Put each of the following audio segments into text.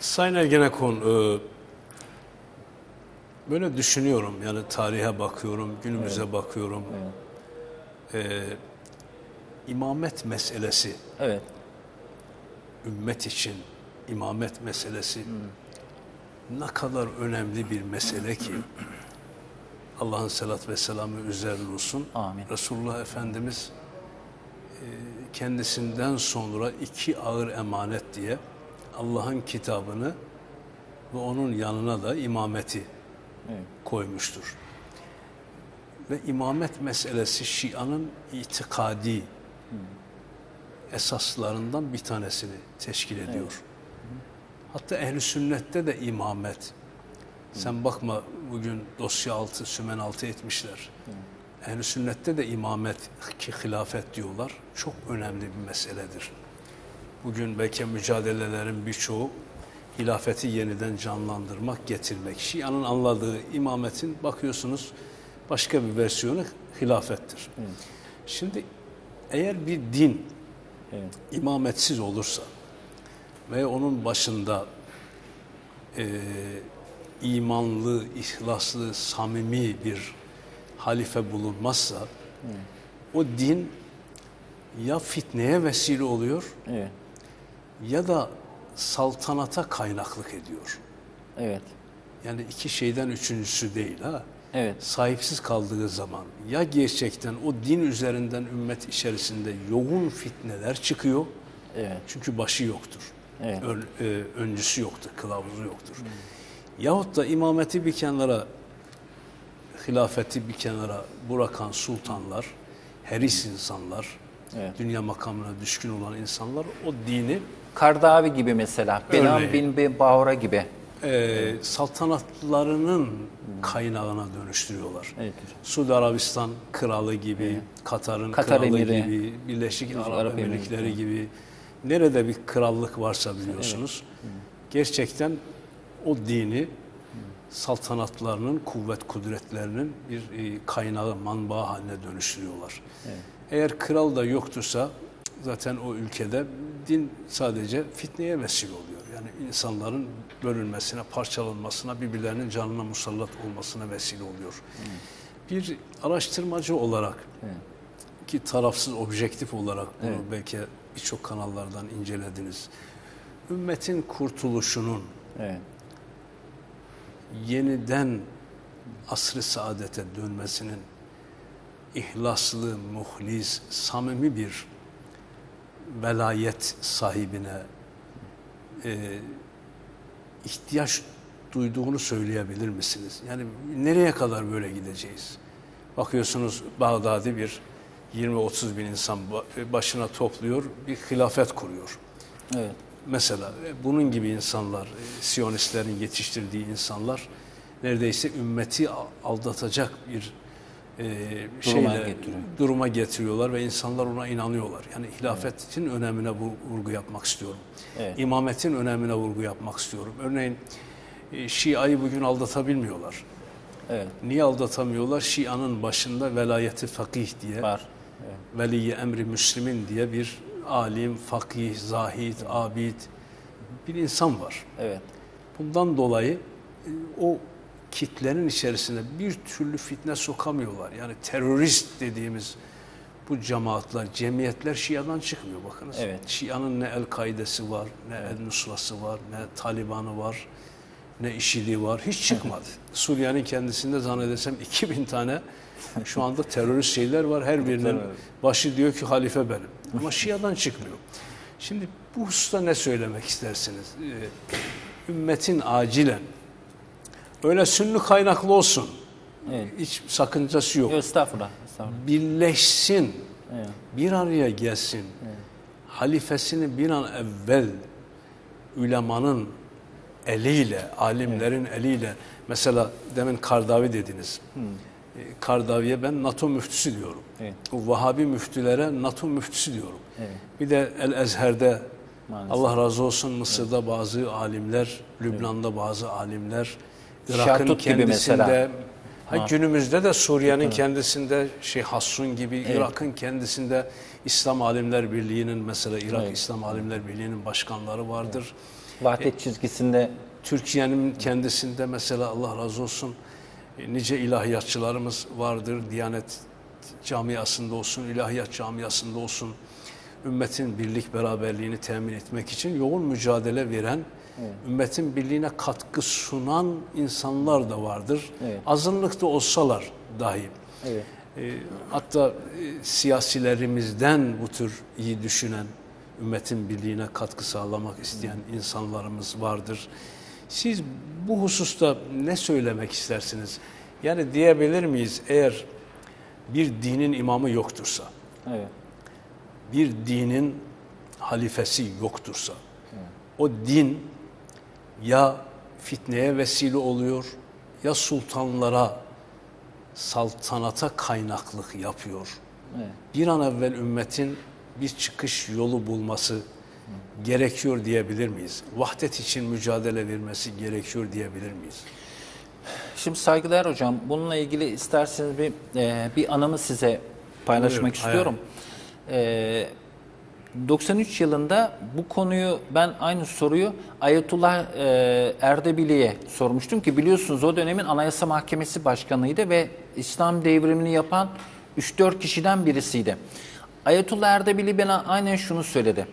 Sayın Ergenekon, e, böyle düşünüyorum yani tarihe bakıyorum, günümüze bakıyorum. E, imamet meselesi, Evet. ümmet için imamet meselesi ne kadar önemli bir mesele ki Allah'ın selat ve selamı üzerine olsun. Amin. Resulullah Efendimiz e, kendisinden sonra iki ağır emanet diye Allah'ın kitabını ve onun yanına da imameti Evet. koymuştur. Ve imamet meselesi Şia'nın itikadi esaslarından bir tanesini teşkil ediyor. Hatta ehli sünnette de imamet. Sen bakma bugün dosya altı, sümen altı etmişler. Ehli sünnette de imamet ki hilafet diyorlar. Çok önemli bir meseledir. Bugün belki mücadelelerin birçoğu hilafeti yeniden canlandırmak, getirmek. Şia'nın anladığı imametin bakıyorsunuz başka bir versiyonu hilafettir. Şimdi eğer bir din Evet. imametsiz olursa ve onun başında e, imanlı, ihlaslı, samimi bir halife bulunmazsa o din ya fitneye vesile oluyor Evet. Ya da saltanata kaynaklık ediyor. Evet. Yani iki şeyden üçüncüsü değil ha. Evet. Sahipsiz kaldığı zaman ya gerçekten o din üzerinden ümmet içerisinde yoğun fitneler çıkıyor. Evet. Çünkü başı yoktur. Evet. Ön- e, öncüsü yoktur, kılavuzu yoktur. Yahut da imameti bir kenara, hilafeti bir kenara bırakan sultanlar, heris insanlar, Evet. dünya makamına düşkün olan insanlar o dini Kardavi gibi mesela. Benan bin bin Bahura gibi. e, saltanatlarının kaynağına dönüştürüyorlar. Evet. Suudi Arabistan kralı gibi, Katar'ın Katar kralı emiri. gibi, Birleşik Arap, Arap Emirlikleri Emirlikleri. gibi nerede bir krallık varsa biliyorsunuz gerçekten o dini saltanatlarının, kuvvet kudretlerinin bir e, kaynağı, manbağı haline dönüştürüyorlar. Eğer kral da yoktursa zaten o ülkede din sadece fitneye vesile oluyor. Yani insanların bölünmesine, parçalanmasına, birbirlerinin canına musallat olmasına vesile oluyor. Bir araştırmacı olarak ki tarafsız, objektif olarak bunu belki birçok kanallardan incelediniz. Ümmetin kurtuluşunun Evet. yeniden asr-ı saadete dönmesinin ihlaslı, muhlis, samimi bir velayet sahibine e, ihtiyaç duyduğunu söyleyebilir misiniz? Yani nereye kadar böyle gideceğiz? Bakıyorsunuz Bağdadi bir 20-30 bin insan ba- başına topluyor, bir hilafet kuruyor. Evet. Mesela e, bunun gibi insanlar, e, Siyonistlerin yetiştirdiği insanlar neredeyse ümmeti aldatacak bir e, şeyle getiriyor. duruma getiriyorlar ve insanlar ona inanıyorlar. Yani hilafetin önemine vu- vurgu yapmak istiyorum. Evet. İmametin önemine vurgu yapmak istiyorum. Örneğin e, Şia'yı bugün aldatabilmiyorlar. Evet. Niye aldatamıyorlar? Şia'nın başında velayeti fakih diye Var. Evet. Veliyi Emri Müslim'in diye bir alim, fakih, zahid, abid bir insan var. Evet. Bundan dolayı e, o kitlenin içerisine bir türlü fitne sokamıyorlar. Yani terörist dediğimiz bu cemaatler, cemiyetler Şia'dan çıkmıyor bakınız. Evet. Şia'nın ne El-Kaide'si var, ne El-Nusra'sı var, ne Taliban'ı var, ne IŞİD'i var. Hiç çıkmadı. Suriye'nin kendisinde zannedersem 2000 tane şu anda terörist şeyler var. Her birinin başı diyor ki halife benim. Ama Şia'dan çıkmıyor. Şimdi bu hususta ne söylemek istersiniz? Ee, ümmetin acilen öyle sünni kaynaklı olsun. Evet. Hiç sakıncası yok. Estağfurullah. Estağfurullah. Birleşsin. Evet. Bir araya gelsin. Halifesini bir an evvel ulemanın eliyle, alimlerin eliyle mesela demin Kardavi dediniz. E, Kardavi'ye ben NATO müftüsü diyorum. Evet. O Vahabi müftülere NATO müftüsü diyorum. Evet. Bir de El Ezher'de Maalesef. Allah razı olsun Mısır'da bazı alimler, Lübnan'da bazı alimler, Irak'ın gibi kendisinde, mesela. ha, günümüzde de Suriye'nin kendisinde şey Hassun gibi, Irak'ın kendisinde İslam Alimler Birliği'nin mesela Irak Evet. İslam Alimler Birliği'nin başkanları vardır. Vahdet çizgisinde Türkiye'nin kendisinde mesela Allah razı olsun e, nice ilahiyatçılarımız vardır. Diyanet camiasında olsun, ilahiyat camiasında olsun. Ümmetin birlik beraberliğini temin etmek için yoğun mücadele veren, ümmetin birliğine katkı sunan insanlar da vardır. Evet. Azınlıkta olsalar dahi. evet. E, hatta e, siyasilerimizden bu tür iyi düşünen, ümmetin birliğine katkı sağlamak isteyen insanlarımız vardır. Siz bu hususta ne söylemek istersiniz? Yani diyebilir miyiz eğer bir dinin imamı yoktursa, Evet. bir dinin halifesi yoktursa, o din ya fitneye vesile oluyor ya sultanlara, saltanata kaynaklık yapıyor. Evet. Bir an evvel ümmetin bir çıkış yolu bulması gerekiyor diyebilir miyiz? Vahdet için mücadele vermesi gerekiyor diyebilir miyiz? Şimdi saygılar hocam. Bununla ilgili isterseniz bir e, bir anımı size paylaşmak Buyurun, istiyorum. E, 93 yılında bu konuyu ben aynı soruyu Ayetullah e, Erdebili'ye sormuştum ki biliyorsunuz o dönemin Anayasa Mahkemesi Başkanıydı ve İslam devrimini yapan 3-4 kişiden birisiydi. Ayetullah Erdebili bana aynen şunu söyledi.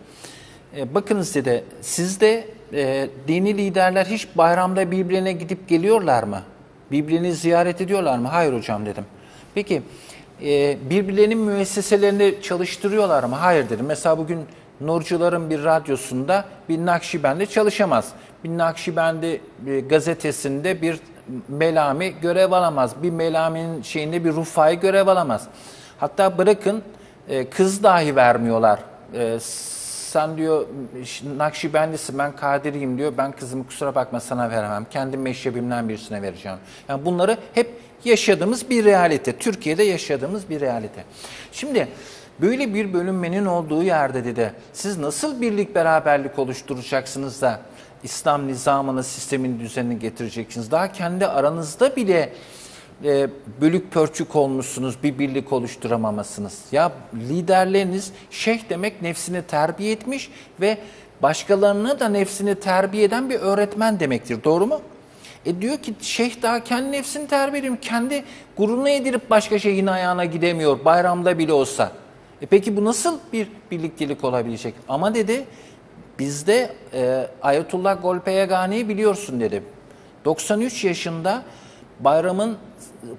E, bakınız dedi, sizde e, dini liderler hiç bayramda birbirine gidip geliyorlar mı? Birbirini ziyaret ediyorlar mı? Hayır hocam dedim. Peki e, birbirlerinin müesseselerinde çalıştırıyorlar mı? Hayır dedim. Mesela bugün Nurcuların bir radyosunda bir Nakşibendi çalışamaz. Bir Nakşibendi e, gazetesinde bir Melami görev alamaz. Bir Melami'nin şeyinde bir Rufai görev alamaz. Hatta bırakın e, kız dahi vermiyorlar. E, sen diyor Nakşibendisin ben Kadiriyim diyor. Ben kızımı kusura bakma sana veremem. Kendi meşrebimden birisine vereceğim. Yani bunları hep yaşadığımız bir realite. Türkiye'de yaşadığımız bir realite. Şimdi böyle bir bölünmenin olduğu yerde de siz nasıl birlik beraberlik oluşturacaksınız da İslam nizamını, sistemin düzenini getireceksiniz. Daha kendi aranızda bile e, bölük pörçük olmuşsunuz, bir birlik oluşturamamasınız. Ya liderleriniz şeyh demek nefsini terbiye etmiş ve başkalarına da nefsini terbiye eden bir öğretmen demektir. Doğru mu? E diyor ki şeyh daha kendi nefsini terbiye ediyor. Kendi gururuna yedirip başka şeyhin ayağına gidemiyor. Bayramda bile olsa. E peki bu nasıl bir birliktelik olabilecek? Ama dedi bizde e, Ayetullah Golpeyegani'yi biliyorsun dedi. 93 yaşında bayramın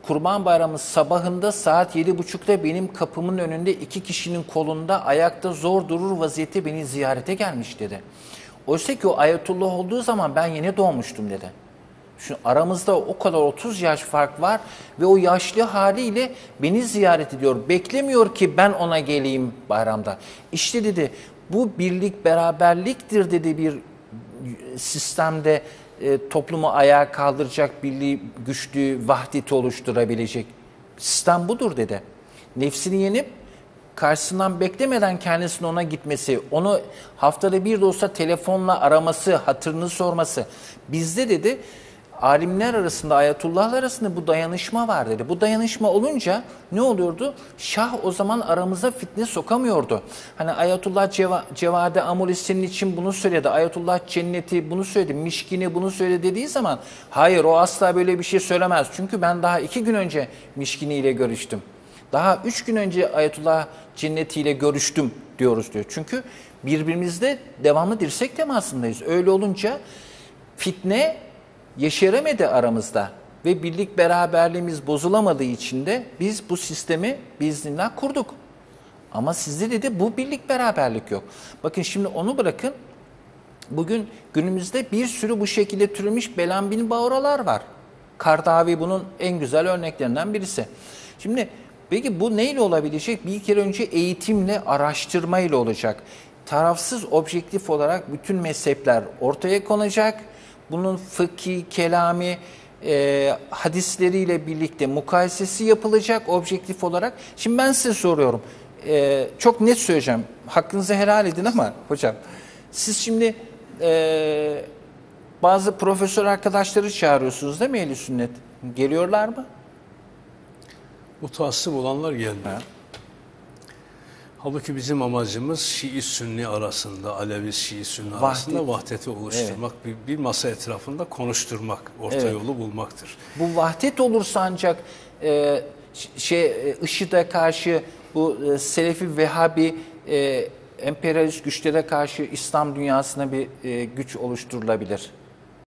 Kurban Bayramı sabahında saat 7.30'da benim kapımın önünde iki kişinin kolunda ayakta zor durur vaziyette beni ziyarete gelmiş dedi. Oysa ki o Ayetullah olduğu zaman ben yeni doğmuştum dedi. Şu aramızda o kadar 30 yaş fark var ve o yaşlı haliyle beni ziyaret ediyor. Beklemiyor ki ben ona geleyim bayramda. İşte dedi bu birlik beraberliktir dedi bir sistemde e, toplumu ayağa kaldıracak birliği, güçlü, vahdeti oluşturabilecek. Sistem budur dedi. Nefsini yenip karşısından beklemeden kendisinin ona gitmesi, onu haftada bir de olsa telefonla araması, hatırını sorması. Bizde dedi alimler arasında, ayatullahlar arasında bu dayanışma var dedi. Bu dayanışma olunca ne oluyordu? Şah o zaman aramıza fitne sokamıyordu. Hani Ayatullah Ceva, Cevade Amuli senin için bunu söyledi. Ayatullah Cenneti bunu söyledi. Mişkini bunu söyledi dediği zaman hayır o asla böyle bir şey söylemez. Çünkü ben daha iki gün önce Mişkini ile görüştüm. Daha üç gün önce Ayetullah Cenneti ile görüştüm diyoruz diyor. Çünkü birbirimizde devamlı dirsek temasındayız. Öyle olunca fitne yeşeremedi aramızda ve birlik beraberliğimiz bozulamadığı için de biz bu sistemi biiznillah kurduk. Ama sizde dedi bu birlik beraberlik yok. Bakın şimdi onu bırakın. Bugün günümüzde bir sürü bu şekilde türemiş belanbin bağıralar var. Kardavi bunun en güzel örneklerinden birisi. Şimdi peki bu neyle olabilecek? Bir kere önce eğitimle, araştırmayla olacak. Tarafsız, objektif olarak bütün mezhepler ortaya konacak bunun fıkhi, kelami, e, hadisleriyle birlikte mukayesesi yapılacak objektif olarak. Şimdi ben size soruyorum. E, çok net söyleyeceğim. Hakkınızı helal edin ama hocam. Siz şimdi e, bazı profesör arkadaşları çağırıyorsunuz değil mi Ehl-i Sünnet? Geliyorlar mı? Mutassip olanlar geldi. Ha. Halbuki bizim amacımız Şii-Sünni arasında, Alevi-Şii-Sünni arasında Vahdet. vahdeti oluşturmak, bir, bir masa etrafında konuşturmak, orta Evet. yolu bulmaktır. Bu vahdet olursa ancak e, şey e, IŞİD'e karşı bu e, Selefi Vehhabi e, emperyalist güçlere karşı İslam dünyasına bir e, güç oluşturulabilir.